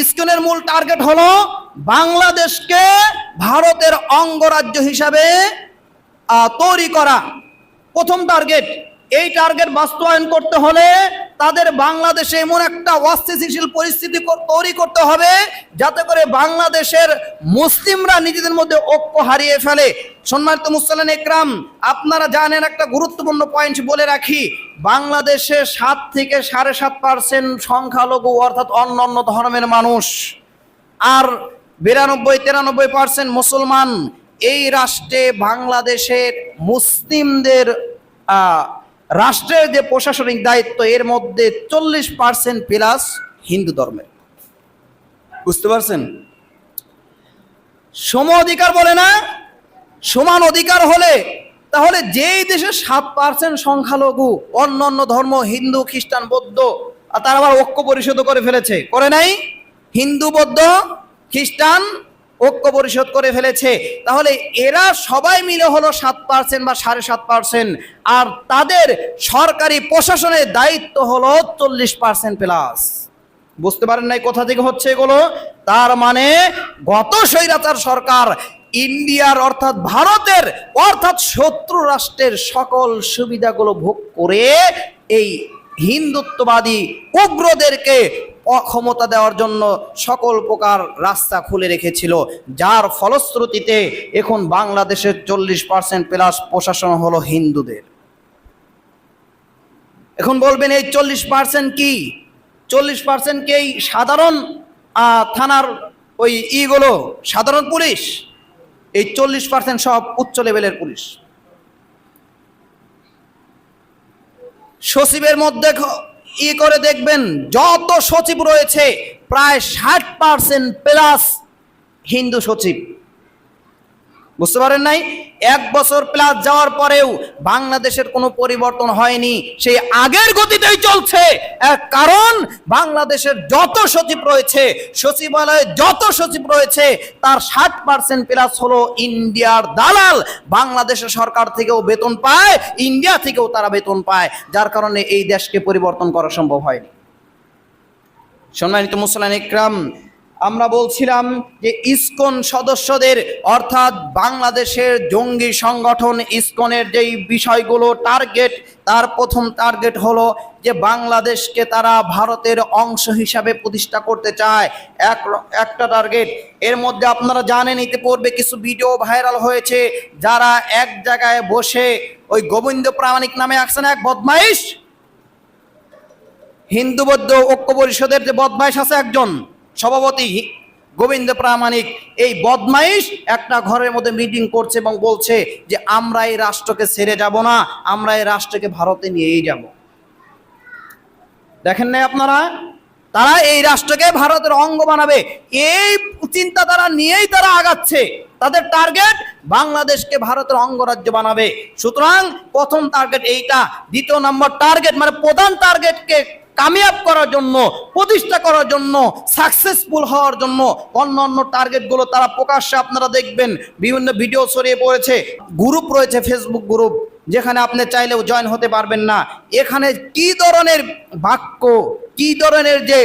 ইস্কনের মূল টার্গেট হলো বাংলাদেশকে ভারতের অঙ্গরাজ্য হিসাবে তৈরি করা। প্রথম টার্গেট এই টার্গেট বাস্তবায়ন করতে হলে তাদের বাংলাদেশে এমন একটা অস্থিতিশীল পরিস্থিতি তৈরি করতে হবে যাতে করে বাংলাদেশের মুসলিমরা নিজেদের মধ্যে ঐক্য হারিয়ে ফেলে। সম্মানিত মুসলান একরাম, আপনারা জানেন একটা গুরুত্বপূর্ণ পয়েন্ট বলে রাখি, বাংলাদেশে সাত থেকে সাড়ে সাত পার্সেন্ট সংখ্যালঘু অর্থাৎ অন্য অন্য ধর্মের মানুষ আর বিরানব্বই, তিরানব্বই পার্সেন্ট মুসলমান। এই রাষ্ট্রে বাংলাদেশের মুসলিমদের রাষ্ট্রের যে প্রশাসনিক দায়িত্ব, এর মধ্যে চল্লিশ পার্সেন্ট প্লাস হিন্দু ধর্মের। বুঝতে পারছেন? সম অধিকার বলে না, সমান অধিকার হলে তাহলে যেই দেশে সাত পার্সেন্ট সংখ্যালঘু অন্য অন্য ধর্ম, হিন্দু, খ্রিস্টান, বৌদ্ধ, আর তারা আবার ঐক্য পরিশোধ করে ফেলেছে, করে নাই? হিন্দু, বৌদ্ধ, খ্রিস্টান ঐক্য পরিশোধ করে ফেলেছে। তাহলে এরা সবাই মিলে হলো সাত পার্সেন্ট বা সাড়ে সাত পার্সেন্ট আর তাদের সরকারি প্রশাসনের দায়িত্ব হলো চল্লিশ পার্সেন্ট প্লাস বুঝতে পারেন নাই কোথা থেকে হচ্ছে এগুলো? তার মানে গত স্বৈরাচার সরকার ইন্ডিয়ার অর্থাৎ ভারতের অর্থাৎ শত্রু রাষ্ট্রের সকল সুবিধাগুলো ভোগ করে এই হিন্দুত্ববাদী উগ্রদেরকে অক্ষমতা দেওয়ার জন্য সকল প্রকার রাস্তা খুলে রেখেছিল, যার ফলশ্রুতিতে এখন বাংলাদেশের চল্লিশ পার্সেন্ট প্লাস প্রশাসন হলো হিন্দুদের। এখন বলবেন এই চল্লিশ পার্সেন্ট কি? চল্লিশ পার্সেন্ট কি সাধারণ থানার ওই ইগুলো, সাধারণ পুলিশ? এই চল্লিশ পার্সেন্ট সব উচ্চ লেভেলের পুলিশ। সচিবের মধ্যে ই করে দেখবেন যত সচিব রয়েছে প্রায় ষাট পার্সেন্ট প্লাস হিন্দু সচিব। বুঝতে পারেন নাই? এক বছর প্লাস যাওয়ার পরেও বাংলাদেশের কোনো পরিবর্তন হয়নি। সেই আগের গতিতেই চলছে। কারণ, বাংলাদেশের যত সচিব রয়েছে, সচিবালয়ে যত সচিব রয়েছে, তার ষাট পার্সেন্ট প্লাস হলো ইন্ডিয়ার দালাল। বাংলাদেশের সরকার থেকেও বেতন পায়, ইন্ডিয়া থেকেও তারা বেতন পায়। যার কারণে এই দেশকে পরিবর্তন করা সম্ভব হয়নি। সম্মানিত মুসলান ইকরাম আমরা বলছিলাম যে ইসকন সদস্যদের, অর্থাৎ বাংলাদেশের জঙ্গি সংগঠন ইসকনের যেই বিষয়গুলো টার্গেট তার প্রথম টার্গেট হলো যে বাংলাদেশকে তারা ভারতের অংশ হিসাবে প্রতিষ্ঠা করতে চায়। এক, একটা টার্গেট এর মধ্যে আপনারা জানেন, ইতিপূর্বে কিছু ভিডিও ভাইরাল হয়েছে, যারা এক জায়গায় বসে ওই গোবিন্দ প্রামাণিক নামে আসছেন এক বদমাইশ। হিন্দু বৌদ্ধ ঐক্য পরিষদের যে বদমাইশ আছে একজন। সভাপতি গোবিন্দ প্রামাণিক এই বদমাইশ একটা ঘরের মধ্যে মিটিং করছে এবং বলছে যে, আমরা এই রাষ্ট্রকে ছেড়ে যাব না, আমরা এই রাষ্ট্রকে ভারতে নিয়েই যাব। দেখেন নাই আপনারা? তারা এই রাষ্ট্রকে ভারতের অঙ্গ বানাবে। এই চিন্তাধারা নিয়েই তারা আগাচ্ছে। তাদের টার্গেট বাংলাদেশকে ভারতের অঙ্গরাজ্য বানাবে। সুতরাং প্রথম টার্গেট এইটা, দ্বিতীয় নম্বর টার্গেট মানে প্রধান টার্গেটকে কামিয়াব করার জন্য, প্রতিষ্ঠা করার জন্য সাকসেসফুল হওয়ার জন্য অন্য অন্য টার্গেটগুলো তারা প্রকাশ্যে আপনারা দেখবেন। বিভিন্ন ভিডিও ছড়িয়ে পড়েছে। গ্রুপ রয়েছে ফেসবুক গ্রুপ যেখানে আপনি চাইলেও জয়েন হতে পারবেন না। এখানে কি ধরনের বাক্য, কি ধরনের যে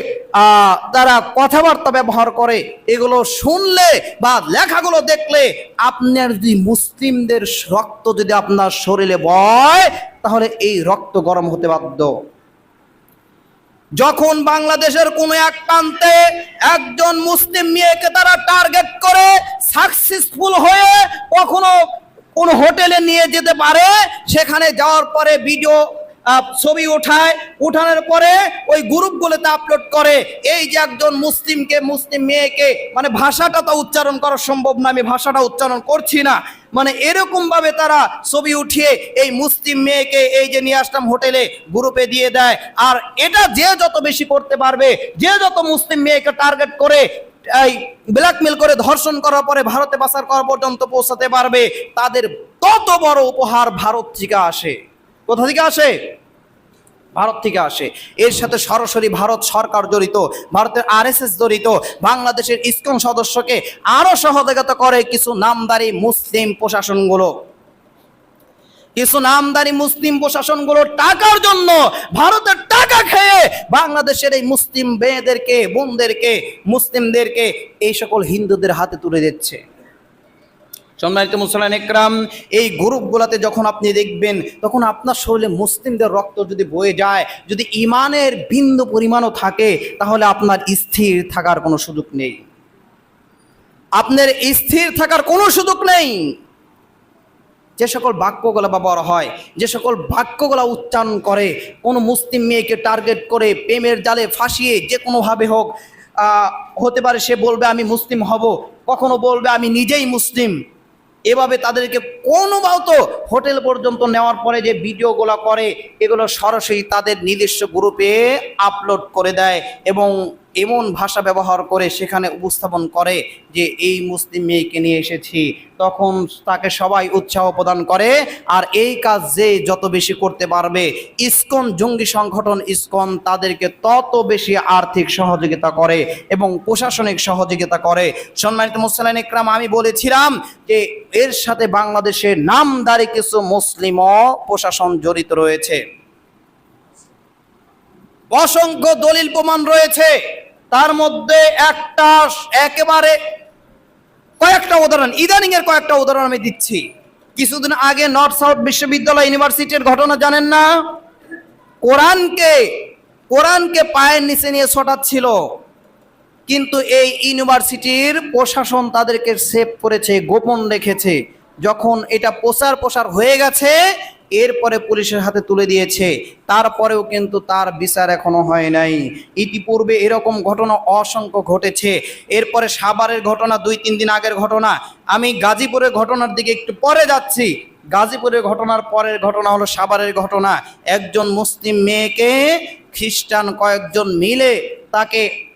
তারা কথাবার্তা ব্যবহার করে, এগুলো শুনলে বা লেখাগুলো দেখলে আপনার যদি মুসলিমদের রক্ত যদি আপনার শরীরে বয়, তাহলে এই রক্ত গরম হতে বাধ্য। যখন বাংলাদেশের কোনো এক প্রান্তে একজন মুসলিম মেয়েকে তারা টার্গেট করে সাকসেসফুল হয়ে কখনো কোন হোটেলে নিয়ে যেতে পারে, সেখানে যাওয়ার পরে ভিডিও ছবি ওঠায় উঠানোর পরে ওই গ্রুপগুলোতে আপলোড করে, এই যে একজন মুসলিমকে, মুসলিম মেয়েকে মানে ভাষাটা তো উচ্চারণ করা সম্ভব না, আমি ভাষাটা উচ্চারণ করছি না। মানে এরকম ভাবে তারা ছবি উঠিয়ে এই মুসলিম মেয়েকে এই যে নিয়ে আসলাম হোটেলে গ্রুপে দিয়ে দেয়। আর এটা যে যত বেশি করতে পারবে, যে যত মুসলিম মেয়েকে টার্গেট করে, এই ব্ল্যাকমেল করে ধর্ষণ করার পরে, ভারতে পাচার করা পর্যন্ত পৌঁছাতে পারবে, তাদের তত বড় উপহার ভারত থেকে আসে। কোথা থেকে আসে? ভারত থেকে আসে। এর সাথে সরাসরি ভারত সরকার জড়িত, ভারতের আরএসএস জড়িত, বাংলাদেশের ইসকন সদস্যকে আরও সহযোগিতা করে কিছু নামদারি মুসলিম প্রশাসনগুলো। কিছু নামদারি মুসলিম প্রশাসনগুলো টাকার জন্য ভারতের টাকা খেয়ে বাংলাদেশের এই মুসলিম মেয়েদেরকে, বোনদেরকে, মুসলিমদেরকে এই সকল হিন্দুদের হাতে তুলে দিচ্ছে। সম্মানিত মুসলমান একরাম, এই গ্রুপগুলোতে যখন আপনি দেখবেন, তখন আপনার শরীরে মুসলিমদের রক্ত যদি বয়ে যায়, যদি ইমানের বিন্দু পরিমাণও থাকে, তাহলে আপনার স্থির থাকার কোনো সুযোগ নেই। আপনার স্থির থাকার কোনো সুযোগ নেই। যে সকল বাক্যগুলো ব্যবহার হয়, যে সকল বাক্যগুলো উচ্চারণ করে, কোনো মুসলিম মেয়েকে টার্গেট করে, প্রেমের জালে ফাঁসিয়ে যে কোনোভাবে হোক হতে পারে সে বলবে, আমি মুসলিম হব। কখনো বলবে, আমি নিজেই মুসলিম। এভাবে তাদেরকে কোনোভাবে হোটেল পর্যন্ত নেওয়ার পরে যে ভিডিওগুলো করে, এগুলো সরাসরি তাদের নিজস্ব গ্রুপে আপলোড করে দেয় এবং এমন ভাষা ব্যবহার করে সেখানে উপস্থাপন করে যে, এই মুসলিম মেয়েকে নিয়ে এসেছি। তখন তাকে সবাই উৎসাহ প্রদান করে, আর এই কাজ যে যত বেশি করতে পারবে, ইসকন জঙ্গি সংগঠন ইসকন তাদেরকে তত বেশি আর্থিক সহযোগিতা করে এবং প্রশাসনিক সহযোগিতা করে। সম্মানিত মুসলান ইকরাম আমি বলেছিলাম যে, এর সাথে বাংলাদেশের নামদারি কিছু মুসলিমও প্রশাসন জড়িত রয়েছে। অসংখ্য দলিল প্রমাণ রয়েছে। তার মধ্যে একটা একেবারে কয়েকটা উদাহরণ ইদানিং এর কয়েকটা উদাহরণ আমি দিচ্ছি। কিছুদিন আগে নর্থ সাউথ বিশ্ববিদ্যালয় ইউনিভার্সিটির ঘটনা জানেন না? কোরআনকে কোরআনকে পায়ের নিচে নিয়ে ছটাচ্ছিল। কিন্তু এই ইউনিভার্সিটির প্রশাসন তাদেরকে সেভ করেছে, গোপন রেখেছে। যখন এটা প্রচার প্রসার হয়ে গেছে এরপরে পুলিশের হাতে তুলে দিয়েছে। তারপরেও কিন্তু তার বিচার এখনও হয় নাই। ইতিপূর্বে এরকম ঘটনা অসংখ্য ঘটেছে। এরপরে সাভারের ঘটনা, দুই, তিন দিন আগের ঘটনা। আমি গাজীপুরের ঘটনার দিকে একটু পরে যাচ্ছি। গাজীপুরের ঘটনার পরের ঘটনা হলো সাভারের ঘটনা। একজন মুসলিম মেয়েকে খ্রিস্টান কয়েকজন মিলে তাকে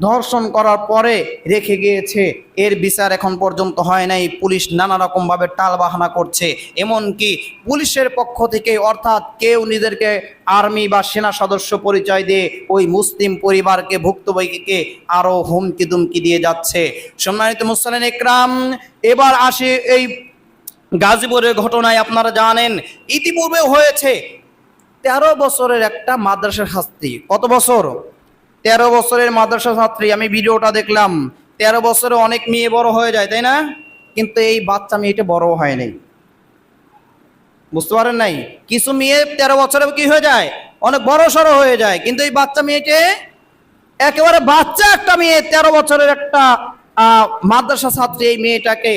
ধর্ষণ করার পরে রেখে গিয়েছে। এর বিচার এখন পর্যন্ত হয় নাই। পুলিশ নানা রকমভাবে টাল বাহানা করছে। এমনকি পুলিশের পক্ষ থেকে অর্থাৎ কেউ নিজেদেরকে আর্মি বা সেনা সদস্য পরিচয় দিয়ে ওই মুসলিম পরিবারকে, ভুক্তভোগীকে আরও হুমকি দুমকি দিয়ে যাচ্ছে। সম্মানিত মুসলিম একরাম, এবার আসে এই গাজীপুরের ঘটনায়। আপনারা জানেন ইতিপূর্বে হয়েছে। তেরো বছরের একটা মাদ্রাসার শাস্তি। কত বছর? তেরো বছরের মাদ্রাসা ছাত্রী, আমি ভিডিওটা দেখলাম। তেরো বছরে অনেক মেয়ে বড় হয়ে যায়, তাই না? কিন্তু এই বাচ্চা মেয়েটা বড় হয় নাই। বুঝতে পারেন নাই? কিছু মেয়ে তেরো বছরে কি হয়ে যায়? অনেক বড় সড়ো হয়ে যায়। কিন্তু এই বাচ্চা মেয়েটে একেবারে বাচ্চা একটা মেয়ে, তেরো বছরের একটা মাদ্রাসা ছাত্রী এই মেয়েটাকে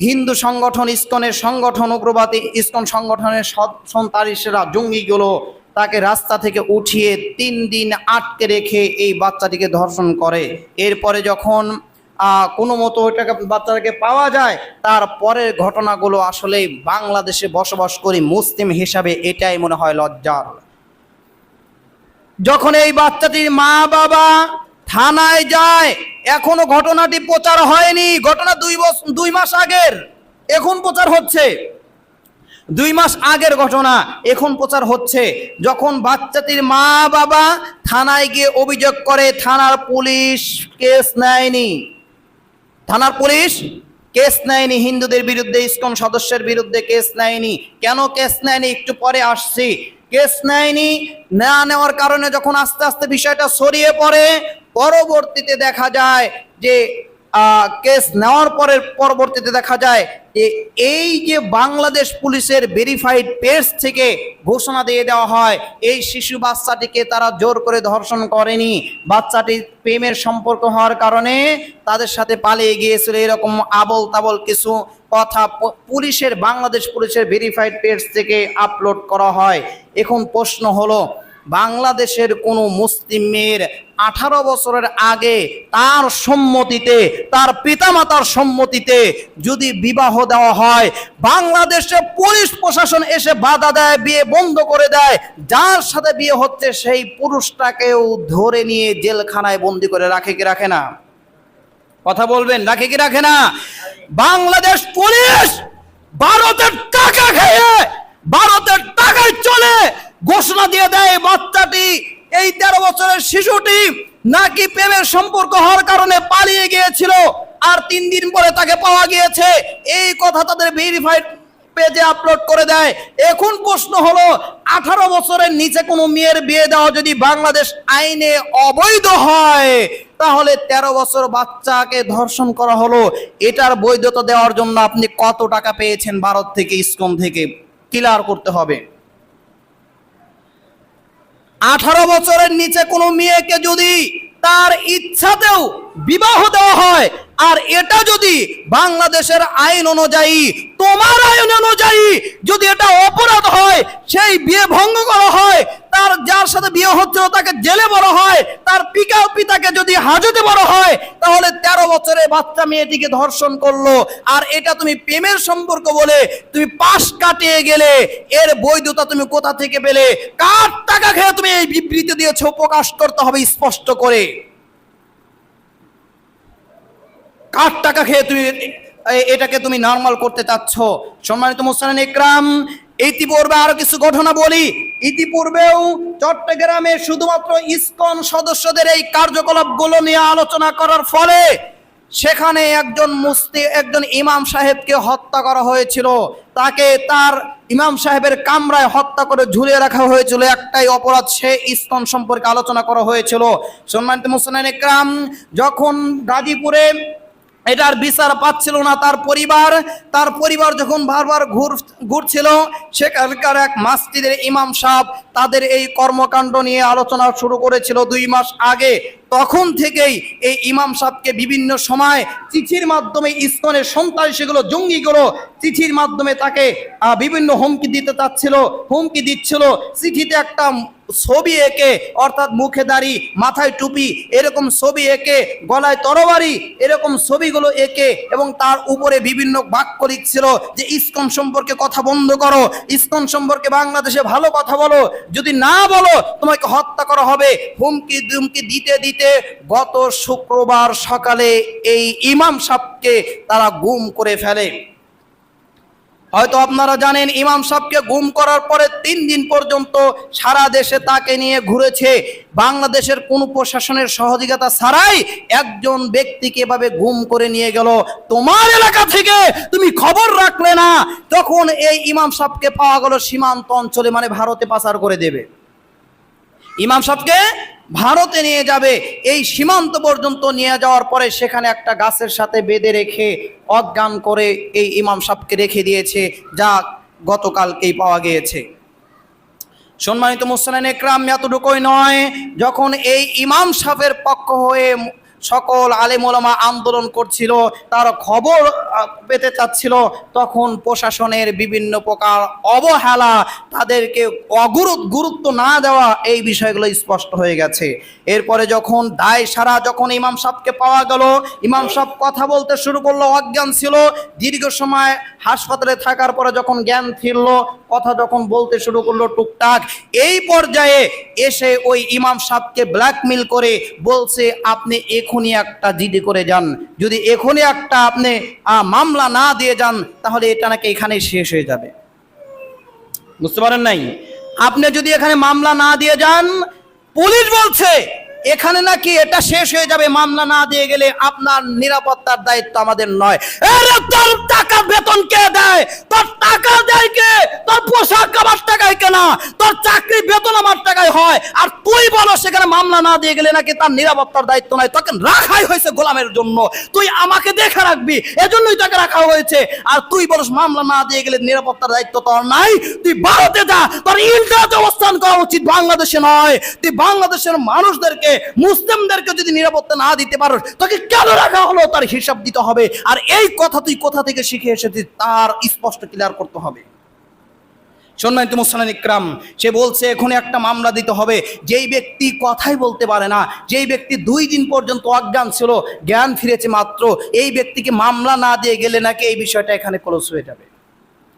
হিন্দু সংগঠন, ইস্কনের সংগঠন, উগ্রবাদী ইস্কন সংগঠনের সন্ত্রাসীরা জঙ্গিগুলো তাকে রাস্তা থেকে উঠিয়ে তিন দিন আটকে রেখে এই বাচ্চাটিকে ধর্ষণ করে। এরপরে যখন কোনো মতো ওইটাকে বাচ্চাটাকে পাওয়া যায় তারপরের ঘটনাগুলো আসলে বাংলাদেশে বসবাস করি মুসলিম হিসাবে এটাই মনে হয় লজ্জার। যখন এই বাচ্চাটির মা বাবা থানায় যায়, এখনও ঘটনাটি প্রচার হয়নি। ঘটনা দুই বছর দুই মাস আগের। এখন প্রচার হচ্ছে। দুই মাস আগের ঘটনা এখন প্রচার হচ্ছে। যখন বাচ্চাটির মা বাবা থানায় গিয়ে অভিযোগ করে, থানার পুলিশ কেস নেয়নি। থানার পুলিশ কেস নেয়নি, হিন্দুদের বিরুদ্ধে, ইসকন সদস্যের বিরুদ্ধে কেস নেয়নি। কেন কেস নেয়নি? একটু পরে আসছি। কেস নেয়নি, না নেওয়ার কারণে যখন আস্তে আস্তে বিষয়টা ছড়িয়ে পড়ে, পরবর্তীতে দেখা যায় যে কেস নেওয়ার পরে পরবর্তীতে দেখা যায় যে এই যে বাংলাদেশ পুলিশের ভেরিফাইড পেজ থেকে ঘোষণা দিয়ে দেওয়া হয়, এই শিশু বাচ্চাটিকে তারা জোর করে ধর্ষণ করেনি। বাচ্চাটি প্রেমের সম্পর্ক হওয়ার কারণে তাদের সাথে পালিয়ে গিয়েছিল এরকম আবল তাবল কিছু কথা পুলিশের, বাংলাদেশ পুলিশের ভেরিফাইড পেজ থেকে আপলোড করা হয়। এখন প্রশ্ন হলো বাংলাদেশের কোনো মুসলিম মেয়ের আঠারো বছরের আগে তার সম্মতিতে, তার পিতামাতার সম্মতিতে যদি বিবাহ দেওয়া হয়, বাংলাদেশে পুলিশ প্রশাসন এসে বাধা দেয়, বিয়ে বন্ধ করে দেয়, যার সাথে বিয়ে হচ্ছে সেই পুরুষটাকেও ধরে নিয়ে জেলখানায় বন্দি করে রাখে কি রাখে না? কথা বলবেন, রাখে কি রাখে না? বাংলাদেশ পুলিশ ভারতের টাকা খেয়ে ভারতের টাকায় চলে ঘোষণা দিয়ে দেয় বাচ্চাটি। এই তেরো বছরের শিশুটি নাকি প্রেমের সম্পর্ক হওয়ার কারণে পালিয়ে গিয়েছিল আর তিন দিন পরে তাকে পাওয়া গিয়েছে। এই কথা তাদের ভেরিফাইড পেজে আপলোড করে দেয়। এখন প্রশ্ন হলো, আঠারো বছরের নিচে কোনো মেয়ের বিয়ে দেওয়া যদি বাংলাদেশ আইনে অবৈধ হয়, তাহলে ১৩ বছর বাচ্চাকে ধর্ষণ করা হলো। এটার বৈধতা দেওয়ার জন্য আপনি কত টাকা পেয়েছেন ভারত থেকে, ইসকন থেকে? ক্লিয়ার করতে হবে। আঠারো বছরের নিচে কোনো মেয়েকে যদি তার ইচ্ছাতেও বিবাহ দেওয়া হয়, আর এটা যদি বাংলাদেশের আইন অনুযায়ী, তোমার আইন অনুযায়ী যদি এটা অপরাধ হয়, সেই বিয়ে ভঙ্গ করা তার যার সাথে বিয়ে হচ্ছিল তাকে জেলে বড় হয়, তার পিকা পিতাকে যদি হাজতে বড় হয়, তাহলে তেরো বছরে বাচ্চা মেয়েটিকে ধর্ষণ করল। আর এটা তুমি প্রেমের সম্পর্ক বলে তুমি পাশ কাটিয়ে গেলে, এর বৈধতা তুমি কোথা থেকে পেলে? কার টাকা খেয়ে তুমি এই বিবৃতি দিয়েছ? প্রকাশ করতে হবে স্পষ্ট করে। কার টাকা খেয়ে তুমি এটাকে তুমি নর্মাল করতে চাচ্ছ? সম্মানিত মুসলান ইকরাম ইতিপূর্বে আরও কিছু ঘটনা বলি। ইতিপূর্বেও চট্টগ্রামে শুধুমাত্র ইসকন সদস্যদের এই কার্যকলাপগুলো নিয়ে আলোচনা করার ফলে সেখানে একজন মুস্তি একজন ইমাম সাহেবকে হত্যা করা হয়েছিল। তাকে তার ইমাম সাহেবের কামরায় হত্যা করে ঝুলিয়ে রাখা হয়েছিল। একটাই অপরাধ, সে ইসকন সম্পর্কে আলোচনা করা হয়েছিল। সম্মানিত মুসলান ইকরাম, যখন গাজীপুরে এটার বিচার পাচ্ছিল না তার পরিবার। তার পরিবার যখন বারবার ঘুর ঘুরছিল, সেখানকার এক মাস্তিদের ইমাম সাহেব তাদের এই কর্মকাণ্ড নিয়ে আলোচনা শুরু করেছিল দুই মাস আগে। তখন থেকেই এই ইমাম সাহেবকে বিভিন্ন সময় চিঠির মাধ্যমে ইসকনের সন্ত্রাসীগুলো জঙ্গিগুলো চিঠির মাধ্যমে তাকে বিভিন্ন হুমকি দিতে চাচ্ছিল, হুমকি দিচ্ছিল। চিঠিতে একটা ছবি এঁকে, অর্থাৎ মুখে দাড়ি, মাথায় টুপি, এরকম ছবি এঁকে, গলায় তরবারি, এরকম ছবিগুলো এঁকে এবং তার উপরে বিভিন্ন বাক্য লিখছিল যে, ইসকন সম্পর্কে কথা বন্ধ করো। ইসকন সম্পর্কে বাংলাদেশে ভালো কথা বলো। যদি না বলো, তোমাকে হত্যা করা হবে। হুমকি দুমকি দিতে দিতে গত শুক্রবার সকালে এই ইমাম সাহকে তারা গুম করে ফেলে। হয়তো আপনারা জানেন, ইমাম সাহকে গুম করার পরে তিন দিন পর্যন্ত সারা দেশে তাকে নিয়ে ঘুরেছে। বাংলাদেশের কোন প্রশাসনের সহযোগিতা ছাড়াই একজন ব্যক্তিকে এভাবে গুম করে নিয়ে গেল। তোমার এলাকা থেকে তুমি খবর রাখলে না তখন এই ইমাম সাহকে পাওয়া গেল সীমান্ত অঞ্চলে মানে ভারতে পাচার করে দেবে। ইমাম সাহকে ভারতে নিয়ে যাবে। এই সীমান্ত পর্যন্ত নিয়ে যাওয়ার পরে সেখানে একটা গাছের সাথে বেঁধে রেখে অজ্ঞান করে এই ইমাম সাহকে রেখে দিয়েছে, যা গতকালকেই পাওয়া গিয়েছে। সম্মানিত মুসলান একরাম, এতটুকুই নয়, যখন এই ইমাম সাহেবের পক্ষ হয়ে সকল আলেমোলামা আন্দোলন করছিল, তার খবর পেতে চাচ্ছিল, তখন প্রশাসনের বিভিন্ন প্রকার অবহেলা তাদেরকে অগুরুত্ব গুরুত্ব না দেওয়া এই বিষয়গুলো স্পষ্ট হয়ে গেছে। এরপরে যখন দায় সারা, যখন ইমাম সাহেবকে পাওয়া গেল, ইমাম সাহেব কথা বলতে শুরু করল, অজ্ঞান ছিল। দীর্ঘ সময় হাসপাতালে থাকার পরে যখন জ্ঞান ফিরল কথা যখন বলতে শুরু করল টুকটাক, এই পর্যায়ে এসে ওই ইমাম সাহেবকে ব্ল্যাকমেল করে বলছে, আপনি এখনই একটা জিডি করে যান। যদি এখনই একটা আপনি মামলা না দিয়ে যান, তাহলে এটা নাকি এখানে শেষ হয়ে যাবে। বুঝতে পারেন নাই? আপনি যদি এখানে মামলা না দিয়ে যান, পুলিশ বলছে এখানে নাকি এটা শেষ হয়ে যাবে, মামলা না দিয়ে গেলে আপনার নিরাপত্তার দায়িত্ব আমাদের নয়। তোর টাকা বেতন কে দেয়? তোর টাকা দেয় কে? তোর পোশাক আমার টাকায় কেনা। তোর চাকরি বেতন আমার টাকায় হয়। আর তুই বলো, সেখানে মামলা না দিয়ে গেলে নাকি তার নিরাপত্তার দায়িত্ব নয়। তোকে রাখাই হয়েছে গোলামের জন্য। তুই আমাকে দেখে রাখবি। এজন্যই তাকে রাখা হয়েছে। আর তুই বলস মামলা না দিয়ে গেলে নিরাপত্তার দায়িত্ব তোর নাই। তুই ভারতে যা। তোর ইন্ডিয়াতে অবস্থান করা উচিত, বাংলাদেশে নয়। তুই বাংলাদেশের মানুষদেরকে মুসলিমদেরকে যদি নিরাপত্তা না দিতে পারো, তোকে কেন রাখা হলো? তার হিসাব দিতে হবে। আর এই কথা তুই কোথা থেকে শিখে এসেছিস, তার স্পষ্ট ক্লিয়ার করতে হবে। সম্মানিত মুসলান ইকরাম, সে বলছে এখন একটা মামলা দিতে হবে। যেই ব্যক্তি কথাই বলতে পারে না, যেই ব্যক্তি দুই দিন পর্যন্ত অজ্ঞান ছিল, জ্ঞান ফিরেছে মাত্র, এই ব্যক্তিকে মামলা না দিয়ে গেলে নাকি এই বিষয়টা এখানে ক্লোজ হয়ে যাবে।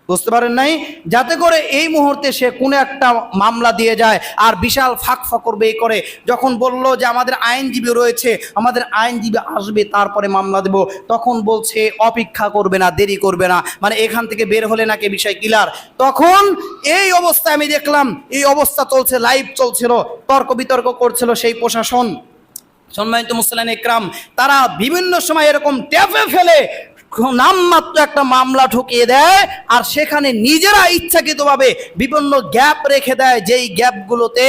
বুঝতে পারেন নাই? যাতে করে এই মুহূর্তে সে কোনো একটা মামলা দিয়ে যায় আর বিশাল ফাঁক ফকর বে করে। যখন বলল যে আমাদের আইনজীবী রয়েছে, আমাদের আইনজীবী আসবে, তারপরে মামলা দেব, তখন বলছে, অপেক্ষা করবে না, দেরি করবে না। মানে এখান থেকে বের হলে নাকি বিষয় কিলার তখন এই অবস্থায় আমি দেখলাম, এই অবস্থা চলছে লাইভ চলছিল, তর্ক বিতর্ক করছিল সেই প্রশাসন। সম্মানিত মুসলান একরাম, তারা বিভিন্ন সময় এরকম ট্যাপে ফেলে নামমাত্র একটা মামলা ঠুকিয়ে দেয়, আর সেখানে নিজেরা ইচ্ছাকৃতভাবে বিভিন্ন গ্যাপ রেখে দেয়, যেই গ্যাপগুলোতে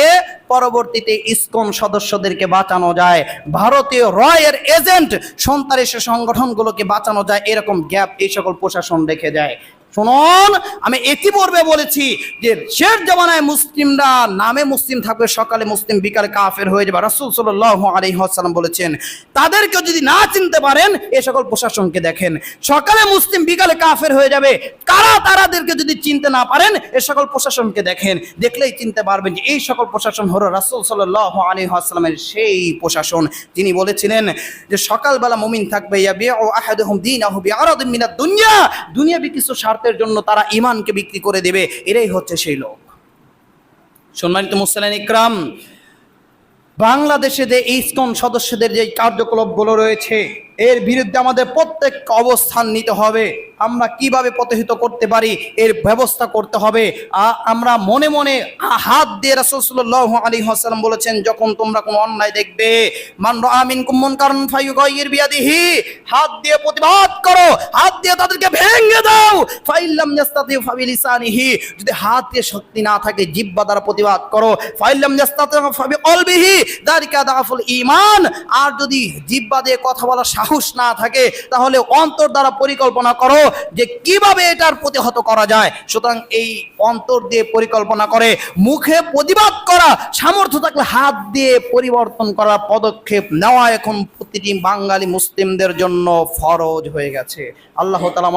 পরবর্তীতে ইসকন সদস্যদেরকে বাঁচানো যায়। ভারতীয় রয়ের এজেন্ট সন্ত্রাসী সংগঠনগুলোকে বাঁচানো যায়, এরকম গ্যাপ এই সকল প্রশাসন রেখে যায় শুনুন, আমি ইতিপূর্বে বলেছি যে শেষ জমানায় মুসলিমরা নামে মুসলিম থাকবে, সকালে মুসলিম, বিকালে কাফের হয়ে যাবে। রাসুল সাল্লাহ আলহিহাসাল্লাম বলেছেন তাদেরকে যদি না চিনতে পারেন, এ সকল প্রশাসনকে দেখেন। সকালে মুসলিম, বিকালে কাফের হয়ে যাবে। কারা তারাদেরকে যদি চিনতে না পারেন, এ সকল প্রশাসনকে দেখেন। দেখলেই চিনতে পারবেন যে এই সকল প্রশাসন হলো রাসুল সাল্লাহ আলী আসসালামের সেই প্রশাসন। তিনি বলেছিলেন যে সকালবেলা মুমিন থাকবে দুনিয়া। দুনিয়াবি কিছু স্বার্থের জন্য তারা ইমানকে বিক্রি করে দেবে, এরাই হচ্ছে সেই লোক। সম্মানিত মুসলান ইকরাম, বাংলাদেশে যে ইসকন সদস্যদের যে কার্যকলাপগুলো রয়েছে, এর বিরুদ্ধে আমাদের প্রত্যেক অবস্থান নিতে হবে। আমরা কীভাবে প্রতিহিত করতে পারি? এর ব্যবস্থা করতে হবে। আমরা মনে মনে হাত দিয়ে রাসূলুল্লাহ আলী হাসালাম বলেছেন, যখন তোমরা কোনো অন্যায় দেখবে, মান আমিন কুম্মন কারণ ফাইয়ুগাইয়ির বিয়াদিহি, হাত দিয়ে প্রতিবাদ করো, হাত দিয়ে তাদেরকে ভেঙে দাও, ফাইল্লাম ইয়াস্তাতি ফাবিলিসানিহি। যদি হাত দিয়ে শক্তি না থাকে জিব্বা দ্বারা প্রতিবাদ করো, ফাইল্লাম ইয়াস্তাতি ফাবি কলবিহি দারিকা দাফুল ঈমান। আর যদি জিব্বা দিয়ে কথা বলার সাহস না থাকে, তাহলে অন্তর দ্বারা পরিকল্পনা করো যে কীভাবে এটার প্রতিহত করা যায়। সুতরাং এই অন্তর দিয়ে পরিকল্পনা করে, মুখে প্রতিবাদ করা, সামর্থ্য থাকলে হাত দিয়ে পরিবর্তন করার পদক্ষেপ নেওয়া এখন প্রতিটি বাঙালি মুসলিমদের জন্য ফরজ হয়ে গেছে। আল্লাহ তালা